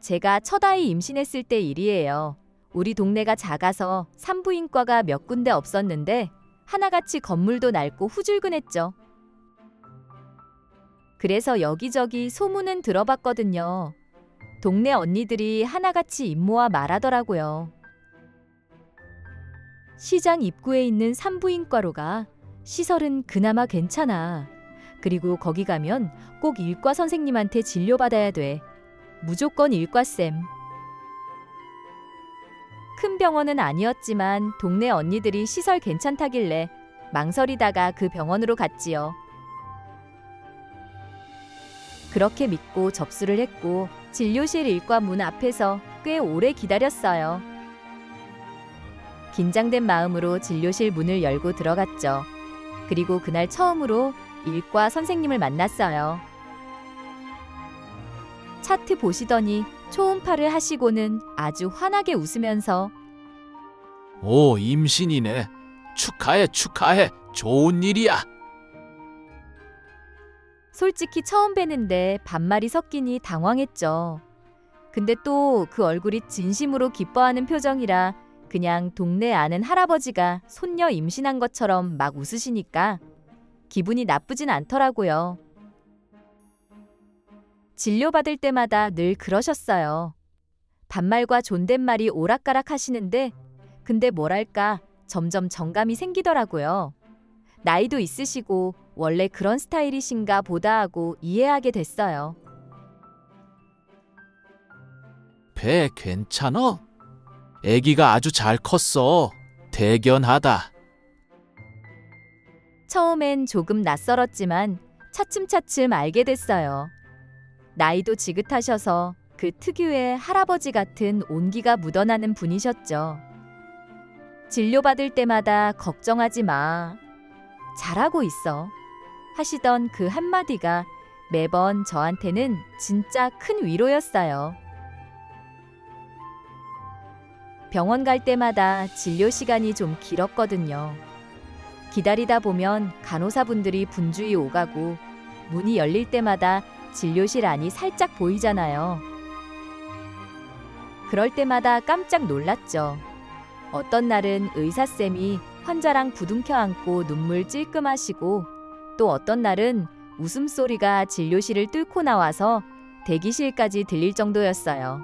제가 첫 아이 임신했을 때 일이에요. 우리 동네가 작아서 산부인과가 몇 군데 없었는데 하나같이 건물도 낡고 후줄근했죠. 그래서 여기저기 소문은 들어봤거든요. 동네 언니들이 하나같이 임모와 말하더라고요. 시장 입구에 있는 산부인과로 가. 시설은 그나마 괜찮아. 그리고 거기 가면 꼭 일과 선생님한테 진료받아야 돼. 무조건 일과쌤. 큰 병원은 아니었지만 동네 언니들이 시설 괜찮다길래 망설이다가 그 병원으로 갔지요. 그렇게 믿고 접수를 했고 진료실 일과 문 앞에서 꽤 오래 기다렸어요. 긴장된 마음으로 진료실 문을 열고 들어갔죠. 그리고 그날 처음으로 일과 선생님을 만났어요. 차트 보시더니 초음파를 하시고는 아주 환하게 웃으면서 오, 임신이네. 축하해, 축하해. 좋은 일이야. 솔직히 처음 뵈는데 반말이 섞이니 당황했죠. 근데 또 그 얼굴이 진심으로 기뻐하는 표정이라 그냥 동네 아는 할아버지가 손녀 임신한 것처럼 막 웃으시니까 기분이 나쁘진 않더라고요. 진료받을 때마다 늘 그러셨어요. 반말과 존댓말이 오락가락 하시는데 근데 뭐랄까 점점 정감이 생기더라고요. 나이도 있으시고 원래 그런 스타일이신가 보다 하고 이해하게 됐어요. 배 괜찮어? 아기가 아주 잘 컸어. 대견하다. 처음엔 조금 낯설었지만 차츰차츰 알게 됐어요. 나이도 지긋하셔서 그 특유의 할아버지 같은 온기가 묻어나는 분이셨죠. 진료받을 때마다 걱정하지 마. 잘하고 있어. 하시던 그 한마디가 매번 저한테는 진짜 큰 위로였어요. 병원 갈 때마다 진료 시간이 좀 길었거든요. 기다리다 보면 간호사분들이 분주히 오가고 문이 열릴 때마다 진료실 안이 살짝 보이잖아요. 그럴 때마다 깜짝 놀랐죠. 어떤 날은 의사쌤이 환자랑 부둥켜 안고 눈물 찔끔하시고 또 어떤 날은 웃음소리가 진료실을 뚫고 나와서 대기실까지 들릴 정도였어요.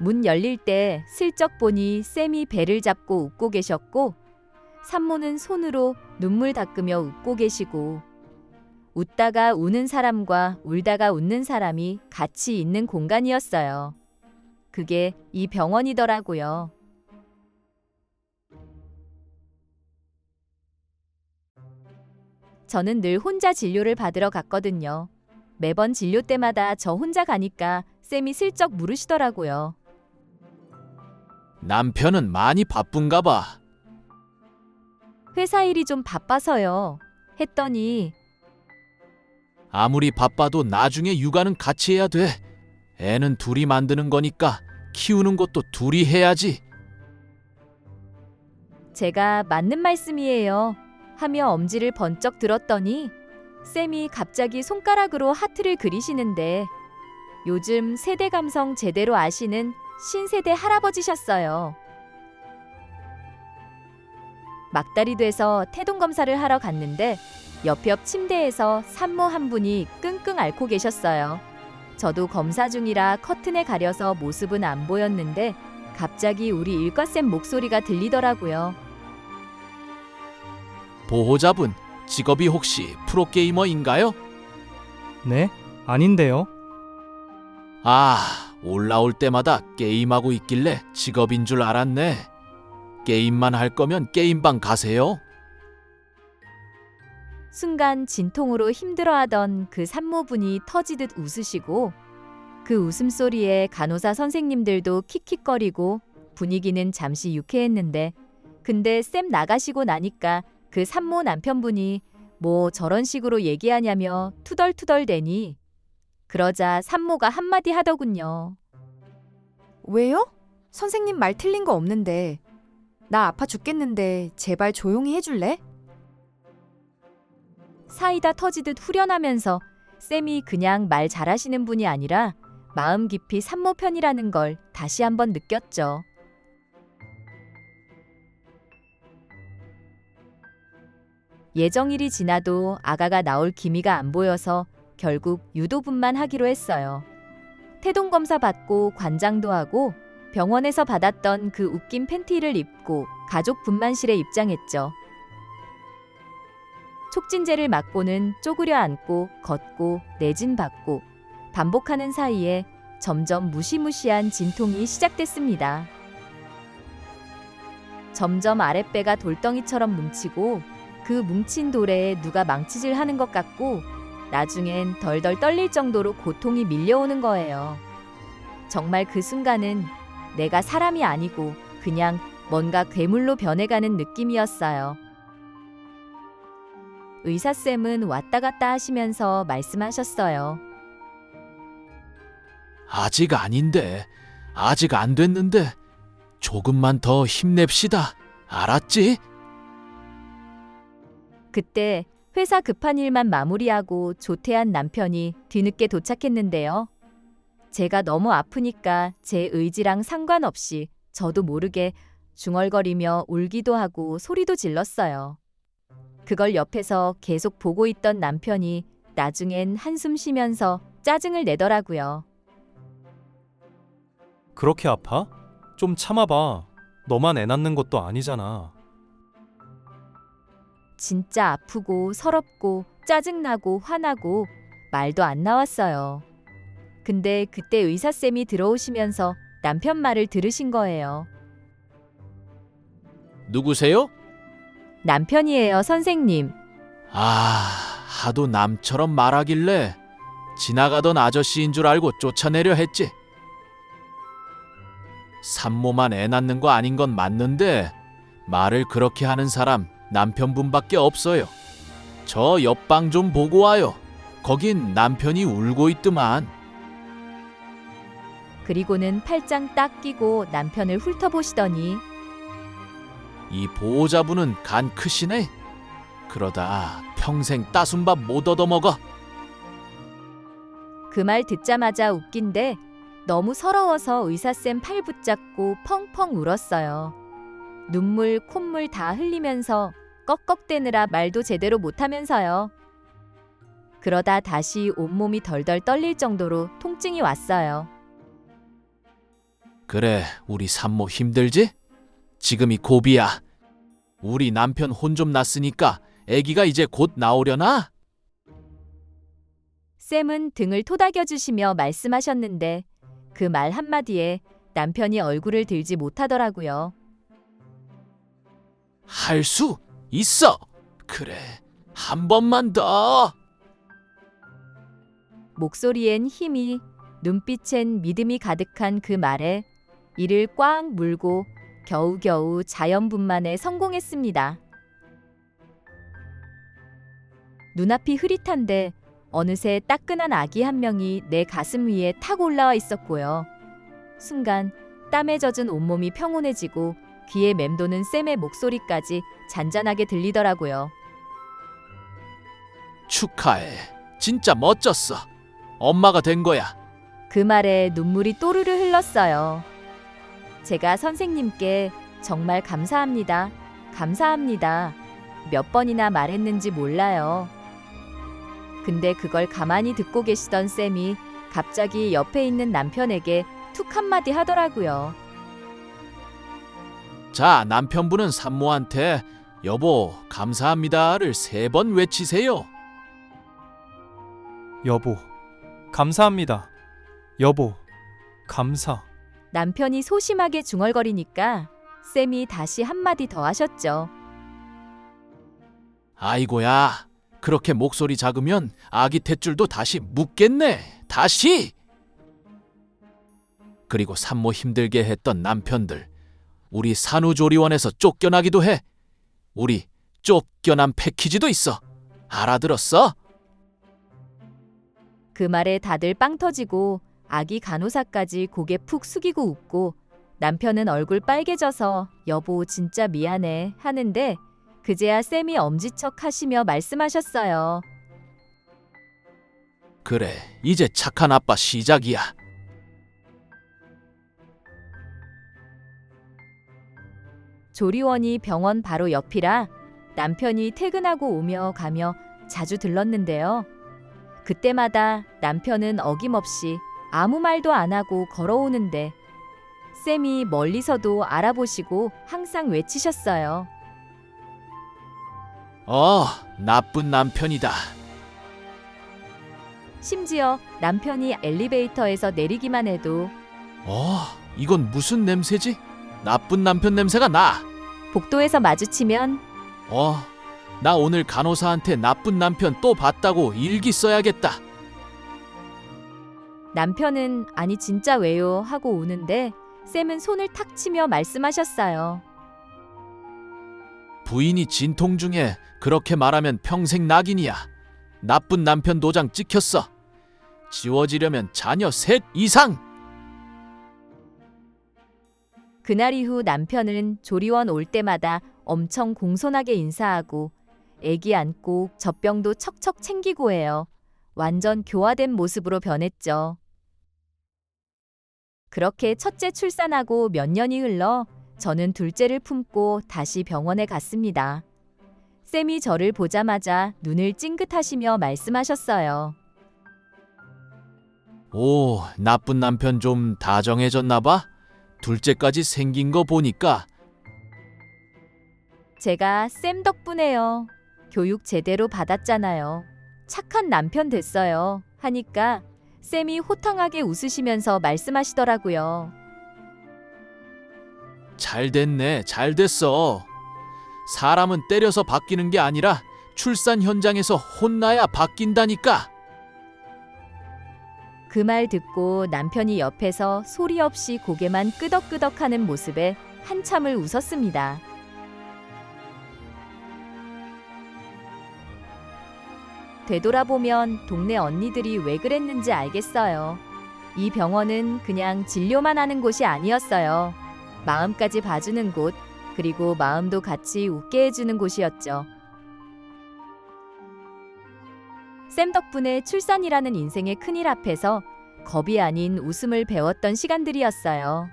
문 열릴 때 슬쩍 보니 쌤이 배를 잡고 웃고 계셨고 산모는 손으로 눈물 닦으며 웃고 계시고 웃다가 우는 사람과 울다가 웃는 사람이 같이 있는 공간이었어요. 그게 이 병원이더라고요. 저는 늘 혼자 진료를 받으러 갔거든요. 매번 진료 때마다 저 혼자 가니까 쌤이 슬쩍 물으시더라고요. 남편은 많이 바쁜가 봐. 회사 일이 좀 바빠서요. 했더니 아무리 바빠도 나중에 육아는 같이 해야 돼. 애는 둘이 만드는 거니까 키우는 것도 둘이 해야지. 제가 맞는 말씀이에요. 하며 엄지를 번쩍 들었더니 쌤이 갑자기 손가락으로 하트를 그리시는데 요즘 세대 감성 제대로 아시는 신세대 할아버지셨어요. 막달이 돼서 태동 검사를 하러 갔는데 옆옆 침대에서 산모 한 분이 끙끙 앓고 계셨어요. 저도 검사 중이라 커튼에 가려서 모습은 안 보였는데 갑자기 우리 일과쌤 목소리가 들리더라고요. 보호자분, 직업이 혹시 프로게이머인가요? 네? 아닌데요. 아, 올라올 때마다 게임하고 있길래 직업인 줄 알았네. 게임만 할 거면 게임방 가세요. 순간 진통으로 힘들어하던 그 산모분이 터지듯 웃으시고 그 웃음소리에 간호사 선생님들도 킥킥거리고 분위기는 잠시 유쾌했는데 근데 쌤 나가시고 나니까 그 산모 남편분이 뭐 저런 식으로 얘기하냐며 투덜투덜대니 그러자 산모가 한마디 하더군요. 왜요? 선생님 말 틀린 거 없는데. 나 아파 죽겠는데 제발 조용히 해줄래? 사이다 터지듯 후련하면서 쌤이 그냥 말 잘하시는 분이 아니라 마음 깊이 산모 편이라는 걸 다시 한번 느꼈죠. 예정일이 지나도 아가가 나올 기미가 안 보여서 결국 유도분만 하기로 했어요. 태동 검사 받고 관장도 하고 병원에서 받았던 그 웃긴 팬티를 입고 가족 분만실에 입장했죠. 촉진제를 맞고는 쪼그려 앉고 걷고 내진 받고 반복하는 사이에 점점 무시무시한 진통이 시작됐습니다. 점점 아랫배가 돌덩이처럼 뭉치고 그 뭉친 돌에 누가 망치질 하는 것 같고 나중엔 덜덜 떨릴 정도로 고통이 밀려오는 거예요. 정말 그 순간은 내가 사람이 아니고 그냥 뭔가 괴물로 변해가는 느낌이었어요. 의사쌤은 왔다 갔다 하시면서 말씀하셨어요. 아직 아닌데. 아직 안 됐는데. 조금만 더 힘냅시다. 알았지? 그때 회사 급한 일만 마무리하고 조퇴한 남편이 뒤늦게 도착했는데요. 제가 너무 아프니까 제 의지랑 상관없이 저도 모르게 중얼거리며 울기도 하고 소리도 질렀어요. 그걸 옆에서 계속 보고 있던 남편이 나중엔 한숨 쉬면서 짜증을 내더라고요. 그렇게 아파? 좀 참아봐. 너만 애 낳는 것도 아니잖아. 진짜 아프고 서럽고 짜증나고 화나고 말도 안 나왔어요. 근데 그때 의사쌤이 들어오시면서 남편 말을 들으신 거예요. 누구세요? 남편이에요, 선생님. 아, 하도 남처럼 말하길래 지나가던 아저씨인 줄 알고 쫓아내려 했지. 산모만 애 낳는 거 아닌 건 맞는데 말을 그렇게 하는 사람 남편분밖에 없어요. 저 옆방 좀 보고 와요. 거긴 남편이 울고 있더만. 그리고는 팔짱 딱 끼고 남편을 훑어보시더니 이 보호자분은 간 크시네. 그러다 평생 따순밥 못 얻어먹어. 그 말 듣자마자 웃긴데 너무 서러워서 의사쌤 팔 붙잡고 펑펑 울었어요. 눈물, 콧물 다 흘리면서 꺽꺽대느라 말도 제대로 못하면서요. 그러다 다시 온몸이 덜덜 떨릴 정도로 통증이 왔어요. 그래, 우리 산모 힘들지? 지금이 고비야. 우리 남편 혼 좀 났으니까 아기가 이제 곧 나오려나? 쌤은 등을 토닥여 주시며 말씀하셨는데 그 말 한마디에 남편이 얼굴을 들지 못하더라고요. 할 수 있어. 그래, 한 번만 더. 목소리엔 힘이, 눈빛엔 믿음이 가득한 그 말에 이를 꽉 물고 겨우겨우 자연분만에 성공했습니다. 눈앞이 흐릿한데 어느새 따끈한 아기 한 명이 내 가슴 위에 탁 올라와 있었고요. 순간 땀에 젖은 온몸이 평온해지고 귀에 맴도는 쌤의 목소리까지 잔잔하게 들리더라고요. 축하해. 진짜 멋졌어. 엄마가 된 거야. 그 말에 눈물이 또르르 흘렀어요. 제가 선생님께 정말 감사합니다. 감사합니다. 몇 번이나 말했는지 몰라요. 근데 그걸 가만히 듣고 계시던 쌤이 갑자기 옆에 있는 남편에게 툭 한마디 하더라고요. 자, 남편분은 산모한테 여보, 감사합니다를 세 번 외치세요. 여보, 감사합니다. 여보, 감사. 남편이 소심하게 중얼거리니까 쌤이 다시 한마디 더 하셨죠. 아이고야. 그렇게 목소리 작으면 아기 탯줄도 다시 묻겠네. 다시. 그리고 산모 힘들게 했던 남편들. 우리 산후조리원에서 쫓겨나기도 해. 우리 쫓겨난 패키지도 있어. 알아들었어? 그 말에 다들 빵 터지고 아기 간호사까지 고개 푹 숙이고 웃고 남편은 얼굴 빨개져서 여보 진짜 미안해 하는데 그제야 쌤이 엄지척 하시며 말씀하셨어요. 그래, 이제 착한 아빠 시작이야. 조리원이 병원 바로 옆이라 남편이 퇴근하고 오며 가며 자주 들렀는데요. 그때마다 남편은 어김없이 아무 말도 안 하고 걸어오는데 쌤이 멀리서도 알아보시고 항상 외치셨어요. 어, 나쁜 남편이다. 심지어 남편이 엘리베이터에서 내리기만 해도 어, 이건 무슨 냄새지? 나쁜 남편 냄새가 나. 복도에서 마주치면 어, 나 오늘 간호사한테 나쁜 남편 또 봤다고 일기 써야겠다. 남편은 아니 진짜 왜요 하고 우는데 쌤은 손을 탁 치며 말씀하셨어요. 부인이 진통 중에 그렇게 말하면 평생 낙인이야. 나쁜 남편 도장 찍혔어. 지워지려면 자녀 셋 이상. 그날 이후 남편은 조리원 올 때마다 엄청 공손하게 인사하고 애기 안고 젖병도 척척 챙기고 해요. 완전 교화된 모습으로 변했죠. 그렇게 첫째 출산하고 몇 년이 흘러 저는 둘째를 품고 다시 병원에 갔습니다. 쌤이 저를 보자마자 눈을 찡긋하시며 말씀하셨어요. 오, 나쁜 남편 좀 다정해졌나 봐. 둘째까지 생긴 거 보니까 제가 쌤 덕분에요. 교육 제대로 받았잖아요. 착한 남편 됐어요. 하니까 쌤이 호탕하게 웃으시면서 말씀하시더라고요. 잘 됐네, 잘 됐어. 사람은 때려서 바뀌는 게 아니라 출산 현장에서 혼나야 바뀐다니까. 그 말 듣고 남편이 옆에서 소리 없이 고개만 끄덕끄덕 하는 모습에 한참을 웃었습니다. 되돌아보면 동네 언니들이 왜 그랬는지 알겠어요. 이 병원은 그냥 진료만 하는 곳이 아니었어요. 마음까지 봐주는 곳, 그리고 마음도 같이 웃게 해주는 곳이었죠. 쌤 덕분에 출산이라는 인생의 큰일 앞에서 겁이 아닌 웃음을 배웠던 시간들이었어요.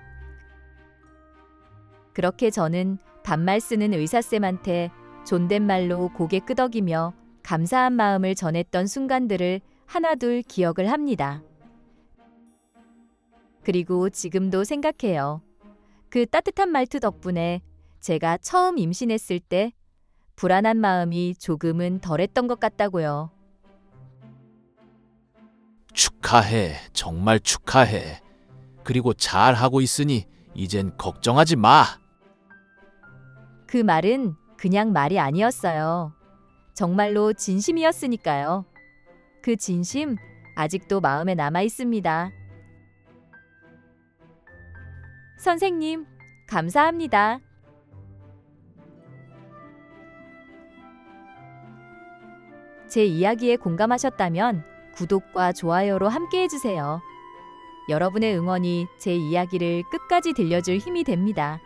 그렇게 저는 반말 쓰는 의사쌤한테 존댓말로 고개 끄덕이며 감사한 마음을 전했던 순간들을 하나둘 기억을 합니다. 그리고 지금도 생각해요. 그 따뜻한 말투 덕분에 제가 처음 임신했을 때 불안한 마음이 조금은 덜했던 것 같다고요. 축하해. 정말 축하해. 그리고 잘 하고 있으니 이젠 걱정하지 마. 그 말은 그냥 말이 아니었어요. 정말로 진심이었으니까요. 그 진심 아직도 마음에 남아 있습니다. 선생님, 감사합니다. 제 이야기에 공감하셨다면 구독과 좋아요로 함께 해주세요. 여러분의 응원이 제 이야기를 끝까지 들려줄 힘이 됩니다.